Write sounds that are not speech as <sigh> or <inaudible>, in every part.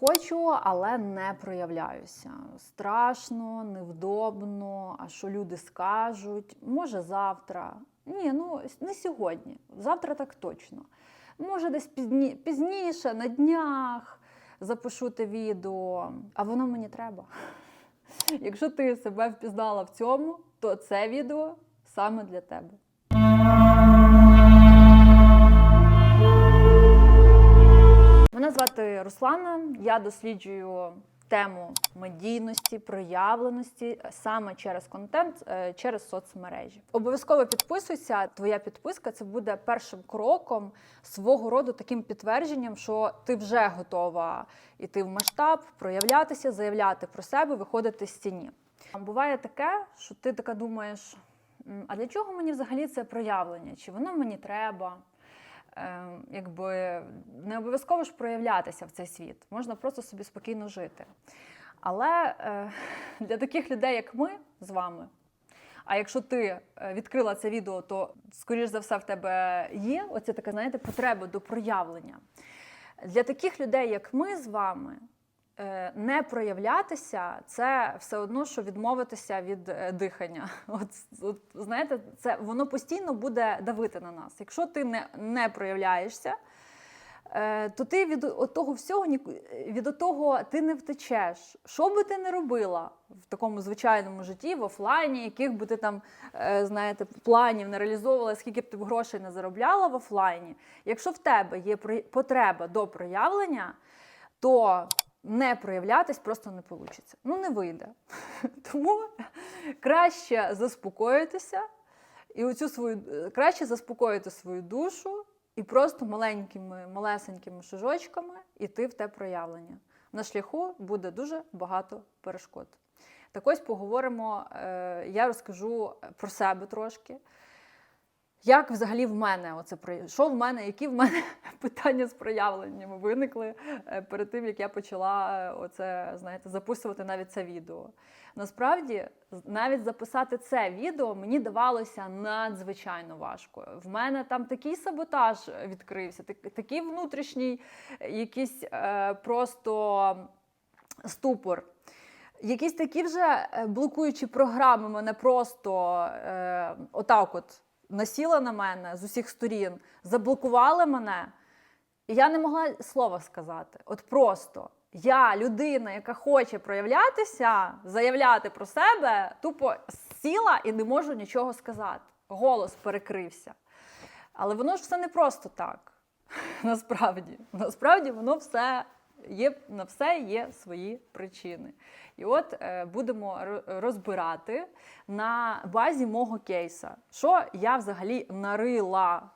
Хочу, але не проявляюся. Страшно, невдобно. А що люди скажуть? Може, завтра. Ні, ну не сьогодні. Завтра так точно. Може, десь пізні... пізніше, на днях запишу те відео, а воно мені треба. <laughs> Якщо ти себе впізнала в цьому, то це відео саме для тебе. Мене звати Руслана. Я досліджую тему медійності, проявленості саме через контент, е, через соцмережі. Обов'язково підписуйся. Твоя підписка це буде першим кроком свого роду таким підтвердженням, що ти вже готова йти в масштаб, проявлятися, заявляти про себе, виходити з тіні. Буває таке, що ти така думаєш: а для чого мені взагалі це проявлення? Чи воно мені треба? Е, якби не обов'язково ж проявлятися в цей світ, можна просто собі спокійно жити. Але е, <laughs> для таких людей, як ми з вами, а якщо ти е, відкрила це відео, то, скоріш за все, в тебе є оця така, знаєте, потреба до проявлення. Для таких людей, як ми з вами, не проявлятися це все одно, що відмовитися від е, дихання. <laughs> От, от знаєте, це воно постійно буде давити на нас. Якщо ти не, не проявляєшся, е, то ти від того всього від того ти не втечеш. Що би ти не робила в такому звичайному житті, в офлайні, яких би ти там е, знаєте, планів не реалізовувала, скільки б ти грошей не заробляла в офлайні. Якщо в тебе є потреба до проявлення, то не проявлятись просто не вийде. Ну, не вийде. <laughs> Тому краще заспокоїтися і оцю свою е, краще заспокоїти свою душу і просто маленькими, малесенькими шажочками йти в те проявлення. На шляху буде дуже багато перешкод. Так ось поговоримо, е, я розкажу про себе трошки. Як взагалі в мене оце що в мене, які в мене <laughs> питання з проявленнями виникли е, перед тим, як я почала е, оце, знаєте, записувати навіть це відео. Насправді, навіть записати це відео мені давалося надзвичайно важко. В мене там такий саботаж відкрився, так- такий внутрішній е, якийсь просто ступор. Якісь такі вже блокуючі програми мене просто е, отак от насіли на мене з усіх сторін, заблокували мене, і я не могла слова сказати. От просто я, людина, яка хоче проявлятися, заявляти про себе, тупо сіла і не можу нічого сказати. Голос перекрився. Але воно ж все не просто так. <laughs> Насправді, насправді воно все є, на все є свої причини. І от е, будемо розбирати на базі мого кейса, що я взагалі нарила.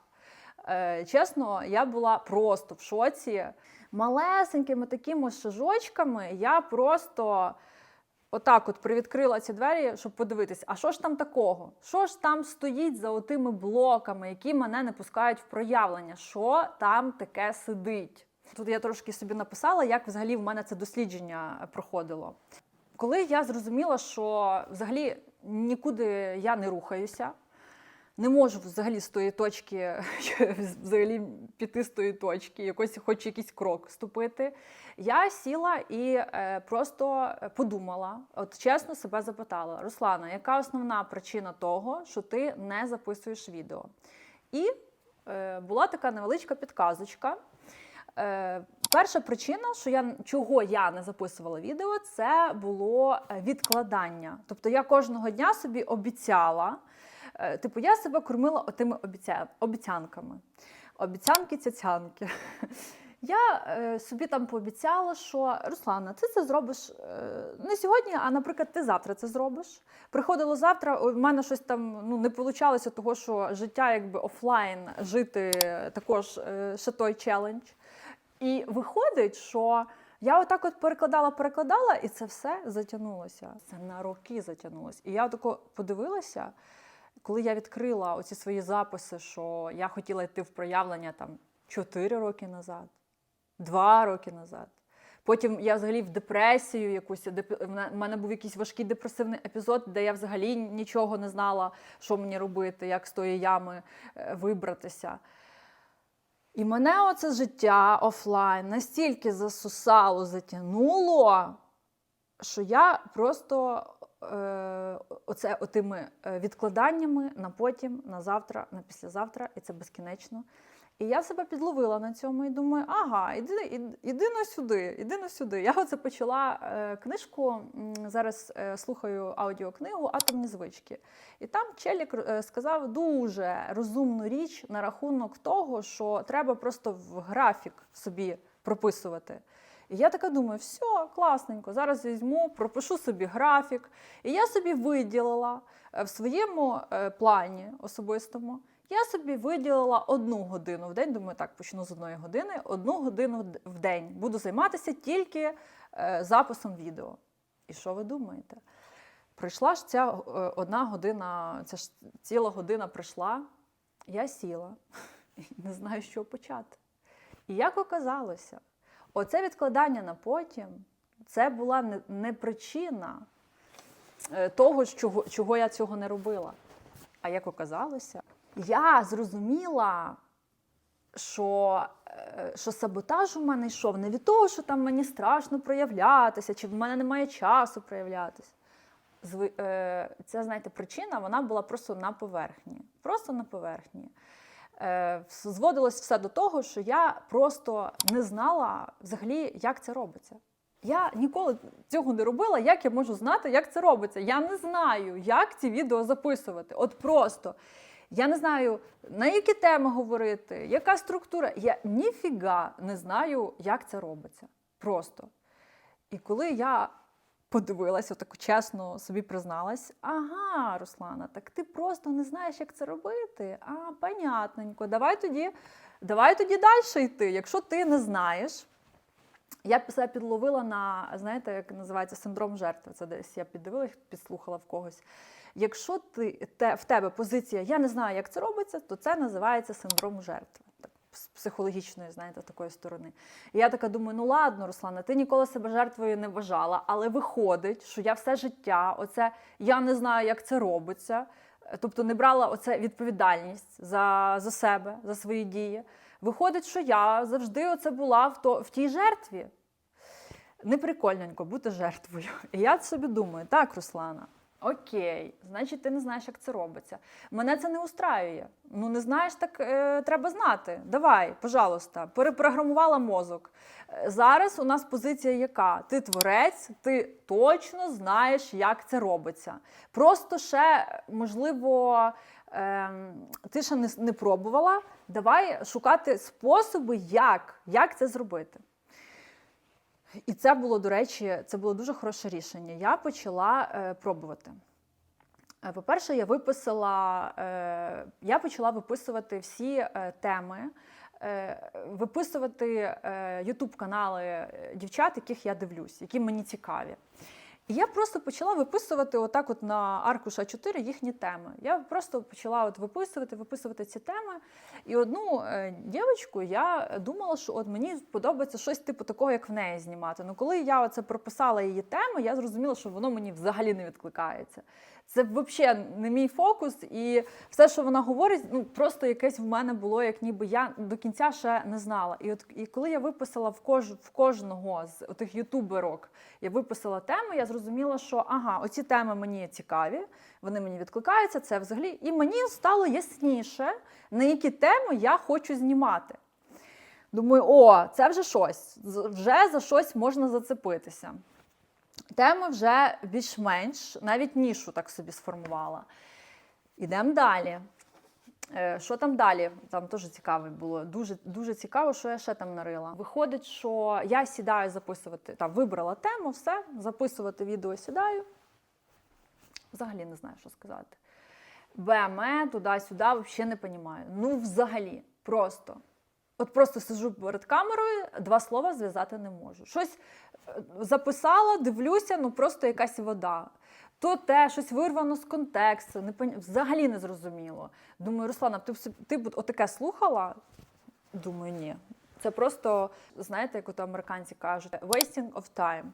Е, чесно, я була просто в шоці. Малесенькими такими шажочками я просто отак от привідкрила ці двері, щоб подивитись, а що ж там такого? Що ж там стоїть за отими блоками, які мене не пускають в проявлення? Що там таке сидить? Тут я трошки собі написала, як взагалі в мене це дослідження проходило. Коли я зрозуміла, що взагалі нікуди я не рухаюся, не можу взагалі з тої точки <laughs> взагалі піти з тої точки, якось хоч якийсь крок ступити. Я сіла і е, просто подумала, от чесно себе запитала: Руслана, яка основна причина того, що ти не записуєш відео? І е, була така невеличка підказочка. Е, перша причина, що я чого я не записувала відео, це було е, відкладання. Тобто я кожного дня собі обіцяла. Е, Типу, я себе кормила отими обіця... обіцянками. Обіцянки цяцянки. <laughs> Я е, собі там пообіцяла, що Руслана, ти це зробиш е, не сьогодні, а наприклад, ти завтра це зробиш. Приходило завтра, у мене щось там ну, не вийшло, того що життя якби офлайн жити також е, ще той челендж. І виходить, що я отак от перекладала, перекладала, і це все затягнулося. Це на роки затягнулося. І я тако подивилася, коли я відкрила оці свої записи, що я хотіла йти в проявлення там 4 роки назад, 2 роки назад. Потім я взагалі в депресію якусь в мене- був якийсь важкий депресивний епізод, де я взагалі нічого не знала, що мені робити, як з тої ями е, вибратися. І мене оце життя офлайн настільки засусало, затягнуло, що я просто е, оце отими е, відкладаннями на потім, на завтра, на післязавтра, і це безкінечно. І я себе підловила на цьому і думаю, ага, іди, іди, на сюди, іди на сюди. Я оце почала е, книжку, зараз е, слухаю аудіокнигу Атомні звички. І там Челік е, сказав дуже розумну річ на рахунок того, що треба просто в графік собі прописувати. І я така думаю, все, класненько, зараз візьму, пропишу собі графік. І я собі виділила в своєму плані особистому, я собі виділила одну годину в день. Думаю, так, почну з одної години, одну годину в день. Буду займатися тільки е, записом відео. І що ви думаєте? Прийшла ж ця е, одна година, ця ж ціла година прийшла, я сіла <laughs> і не знаю, чого почати. І як оказалося, оце відкладання на потім це була не, не причина е, того, чого, чого я цього не робила. А як оказалося, я зрозуміла, що, е, що саботаж у мене йшов не від того, що там мені страшно проявлятися, чи в мене немає часу проявлятися. Е, Ця, знаєте, причина вона була просто на поверхні. Просто на поверхні. Е, Зводилось все до того, що я просто не знала взагалі, як це робиться. Я ніколи цього не робила. Як я можу знати, як це робиться? Я не знаю, як ці відео записувати. От просто. Я не знаю, на які теми говорити, яка структура. Я ніфіга не знаю, як це робиться. Просто. І коли я подивилася, так чесно собі призналась: ага, Руслана, так ти просто не знаєш, як це робити. А, понятненько, давай тоді, давай тоді далі йти. Якщо ти не знаєш, я себе підловила на, знаєте, як називається синдром жертви. Це десь я піддивилась, підслухала в когось. Якщо ти, те, в тебе позиція Я не знаю, як це робиться, то це називається синдром жертви. Так, з психологічної, знаєте, такої сторони. І я така думаю: ну ладно, Руслана, ти ніколи себе жертвою не вважала, але виходить, що я все життя, оце я не знаю, як це робиться. Тобто не брала оце відповідальність за, за себе, за свої дії. Виходить, що я завжди оце була в, то, в тій жертві. Неприкольненько бути жертвою. І я собі думаю, так, Руслана, окей, значить, ти не знаєш, як це робиться. Мене це не устраює. Ну, не знаєш, так е, треба знати. Давай, пожалуйста, перепрограмувала мозок. Е, Зараз у нас позиція яка? Ти творець, ти точно знаєш, як це робиться. Просто ще, можливо, ти ще не, не пробувала. Давай шукати способи, як, як це зробити. І це було, до речі, це було дуже хороше рішення. Я почала е, пробувати. Е, По-перше, я виписала, е, я почала виписувати всі е, теми, е, виписувати е, ютуб-канали дівчат, яких я дивлюсь, які мені цікаві. І я просто почала виписувати отак, от на аркуш А4 їхні теми. Я просто почала от виписувати, виписувати ці теми. І одну е, дівчинку я думала, що от мені подобається щось типу такого, як в неї знімати. Ну коли я оце прописала її теми, я зрозуміла, що воно мені взагалі не відкликається. Це взагалі не мій фокус, і все, що вона говорить, ну просто якесь в мене було, як ніби я до кінця ще не знала. І от і коли я виписала в кож, в кожного з тих ютуберок, я виписала теми, я зрозуміла, що ага, оці теми мені цікаві, вони мені відкликаються. Це взагалі, і мені стало ясніше, на які теми я хочу знімати. Думаю, о, це вже щось, вже за щось можна зацепитися. Теми вже більш-менш, навіть нішу так собі сформувала. Ідемо далі. Е, Що там далі? Там теж цікаво було. Дуже, дуже цікаво, що я ще там нарила. Виходить, що я сідаю записувати, там вибрала тему, все, записувати відео сідаю. Взагалі не знаю, що сказати. БМЕ, туди-сюди, взагалі не розумію. Ну, взагалі, просто. От просто сижу перед камерою, два слова зв'язати не можу. Щось записала, дивлюся, ну просто якась вода. То те, щось вирвано з контексту, не взагалі не зрозуміло. Думаю, Руслана, ти б ти б отаке слухала? Думаю, ні. Це просто, знаєте, як от американці кажуть, wasting of time.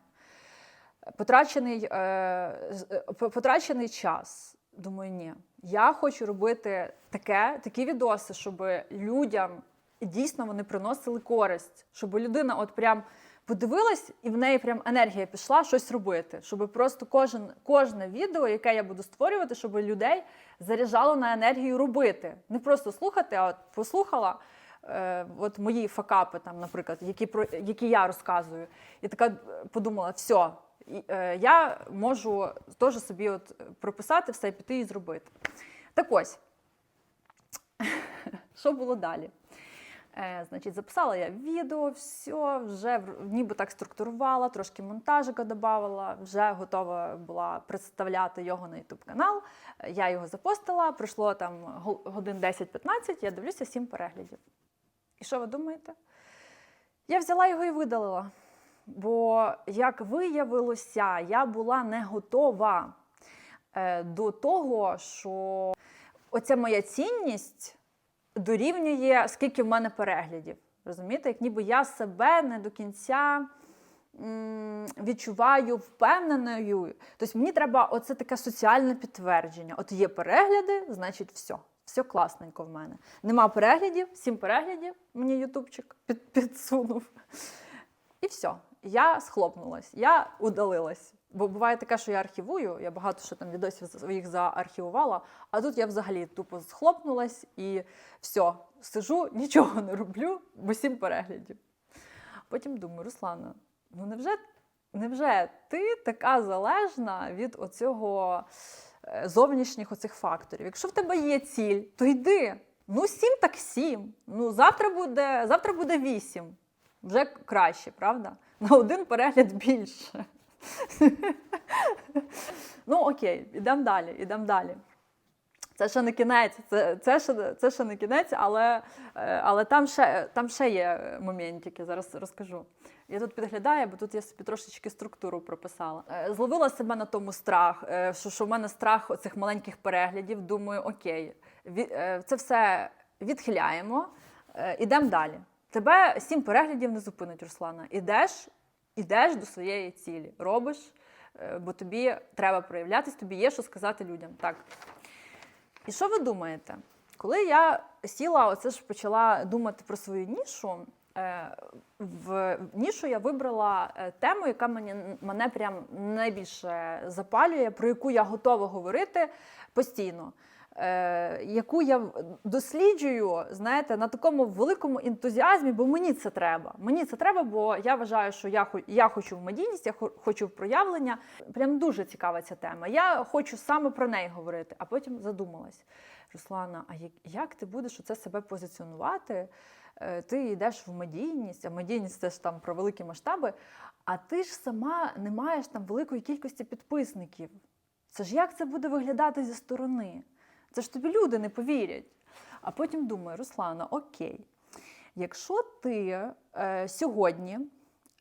Потрачений, е, е, по- потрачений час. Думаю, ні. Я хочу робити таке, такі відоси, щоб людям дійсно вони приносили користь, щоб людина от прям подивилась і в неї прям енергія пішла щось робити. Щоб просто кожен, кожне відео, яке я буду створювати, щоб людей заряджало на енергію робити. Не просто слухати, а от послухала. е, От мої факапи, там, наприклад, які про які я розказую, і така е, подумала: все, я можу теж собі от прописати все, піти і зробити. Так ось, <laughs> що було далі? Е, значить, записала я відео, все, вже ніби так структурувала, трошки монтажика додавала, вже готова була представляти його на YouTube канал. Е, Я його запостила, пройшло там годин 10-15, я дивлюся 7 переглядів. І що ви думаєте? Я взяла його і видалила. Бо, як виявилося, я була не готова е, до того, що оця моя цінність дорівнює, скільки в мене переглядів. Розумієте, як ніби я себе не до кінця відчуваю впевненою. Тобто мені треба оце таке соціальне підтвердження. От є перегляди, значить, все. Все класненько в мене. Нема переглядів, сім переглядів мені ютубчик під, підсунув. І все. Я схлопнулась, я удалилась. Бо буває таке, що я архівую, я багато що там відосів своїх заархівувала, а тут я взагалі тупо схлопнулась і все, сижу, нічого не роблю, бо сім переглядів. Потім думаю, Руслана, ну невже, невже ти така залежна від оцього е, зовнішніх оцих факторів? Якщо в тебе є ціль, то йди. Ну, сім так сім. Ну, завтра буде, завтра буде вісім. Вже краще, правда? На один перегляд більше. <laughs> ну, окей, ідемо далі, ідемо далі. Це ще не кінець, це, це, ще, це ще не кінець, але, е, але там, ще, там ще є моментики, зараз розкажу. Я тут підглядаю, бо тут я собі трошечки структуру прописала. Е, Зловила себе на тому страх, е, що, що в мене страх оцих маленьких переглядів. Думаю, окей, це все відхиляємо, ідемо далі. Тебе сім переглядів не зупинить, Руслана. Ідеш, ідеш до своєї цілі, робиш, е, бо тобі треба проявлятись, тобі є що сказати людям. Так. І що ви думаєте? Коли я сіла, оце ж почала думати про свою нішу, е, в нішу я вибрала е, тему, яка мені, мене прям найбільше запалює, про яку я готова говорити постійно. Е, яку я досліджую, знаєте, на такому великому ентузіазмі, бо мені це треба. Мені це треба, бо я вважаю, що я, я хочу в медійність, я хо- хочу в проявлення. Прям дуже цікава ця тема. Я хочу саме про неї говорити, а потім задумалась. Руслана, а як, як ти будеш оце себе позиціонувати? Е, Ти йдеш в медійність, а медійність це ж там про великі масштаби, а ти ж сама не маєш там великої кількості підписників. Це ж як це буде виглядати зі сторони? Це ж тобі люди не повірять. А потім думаю, Руслана, окей, якщо ти е, сьогодні,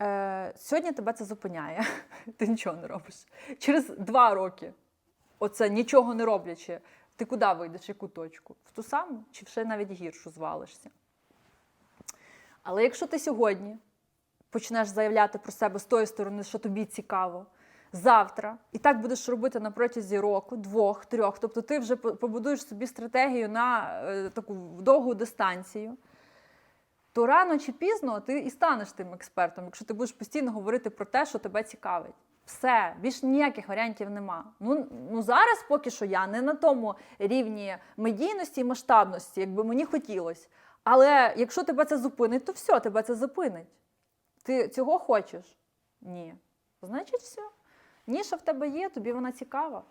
е, сьогодні тебе це зупиняє, <laughs> ти нічого не робиш. Через два роки, оце нічого не роблячи, ти куди вийдеш, яку точку? В ту саму чи ще навіть гіршу звалишся? Але якщо ти сьогодні почнеш заявляти про себе з тої сторони, що тобі цікаво, завтра, і так будеш робити на протязі року, двох, трьох, тобто ти вже побудуєш собі стратегію на е, таку довгу дистанцію, то рано чи пізно ти і станеш тим експертом, якщо ти будеш постійно говорити про те, що тебе цікавить. Все, більш ніяких варіантів нема. Ну, ну зараз поки що я не на тому рівні медійності і масштабності, як би мені хотілося. Але якщо тебе це зупинить, то все, тебе це зупинить. Ти цього хочеш? Ні. Значить, все. Ніша в тебе є, тобі вона цікава.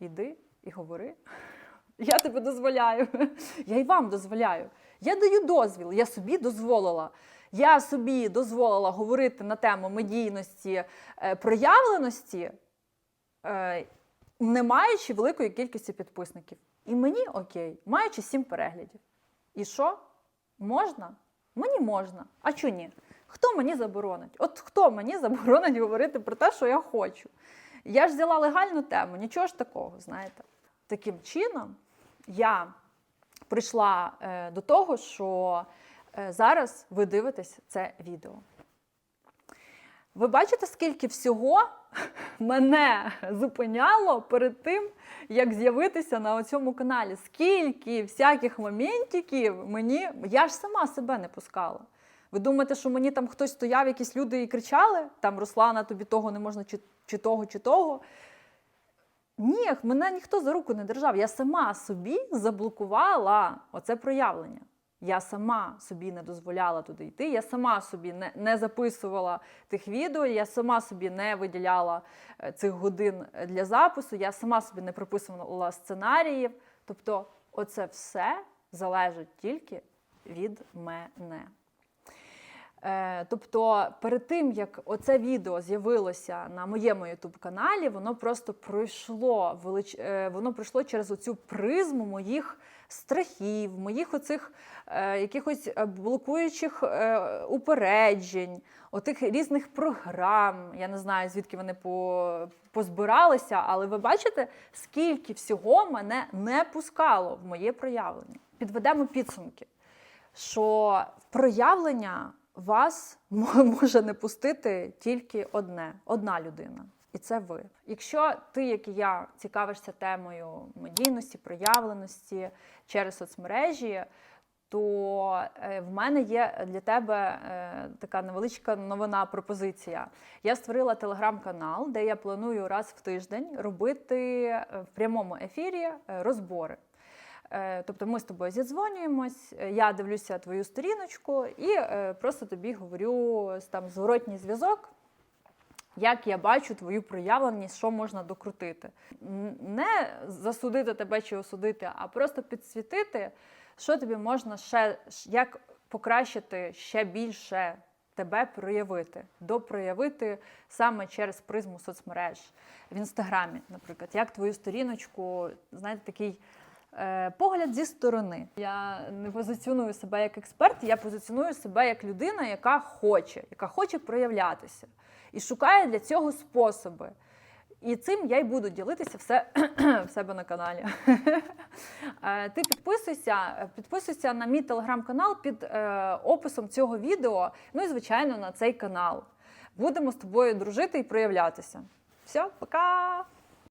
Іди і говори. <laughs> Я тебе дозволяю. <laughs> Я й вам дозволяю. Я даю дозвіл, я собі дозволила. Я собі дозволила говорити на тему медійності, е, проявленості, е, не маючи великої кількості підписників. І мені окей, маючи сім переглядів. І що? Можна? Мені можна. А чого ні? Хто мені заборонить? От хто мені <laughs> заборонить говорити про те, що я хочу? Я ж взяла легальну тему, нічого ж такого, знаєте. Таким чином, я прийшла е, до того, що е, зараз ви дивитесь це відео. Ви бачите, скільки всього <laughs> мене зупиняло перед тим, як з'явитися на цьому каналі? Скільки всяких моментиків мені. Я ж сама себе не пускала. Ви думаєте, що мені там хтось стояв, якісь люди і кричали? Там Руслана, тобі того не можна, чи, чи того, чи того. Ні, мене ніхто за руку не держав. Я сама собі заблокувала оце проявлення. Я сама собі не дозволяла туди йти. Я сама собі не, не записувала тих відео, я сама собі не виділяла е, цих годин для запису, я сама собі не прописувала сценаріїв. Тобто, оце все залежить тільки від мене. Е, тобто, перед тим як оце відео з'явилося на моєму youtube каналі, воно просто пройшло велич... е, воно пройшло через оцю призму моїх страхів, моїх оцих е, якихось е, блокуючих е, упереджень, отих різних програм. Я не знаю, звідки вони по... позбиралися, але ви бачите, скільки всього мене не пускало в моє проявлення. Підведемо підсумки, що проявлення вас <laughs> може не пустити тільки одне, одна людина. І це ви. Якщо ти, як і я, цікавишся темою медійності, проявленості через соцмережі, то е, в мене є для тебе е, така невеличка новина пропозиція. Я створила телеграм-канал, де я планую раз в тиждень робити е, в прямому ефірі розбори. Е, Тобто ми з тобою зідзвонюємось, е, я дивлюся твою сторіночку і е, просто тобі говорю там зворотній зв'язок, як я бачу твою проявленість, що можна докрутити. Не засудити тебе чи осудити, а просто підсвітити, що тобі можна ще як покращити ще більше тебе проявити, допроявити саме через призму соцмереж в інстаграмі, наприклад, як твою сторіночку, знаєте, такий. Е, Погляд зі сторони. Я не позиціоную себе як експерт, я позиціоную себе як людина, яка хоче, яка хоче проявлятися і шукає для цього способи. І цим я й буду ділитися все <clears throat> в себе на каналі. <laughs> Е, Ти підписуйся, підписуйся на мій телеграм-канал під е, описом цього відео. Ну і звичайно на цей канал. Будемо з тобою дружити і проявлятися. Все, пока!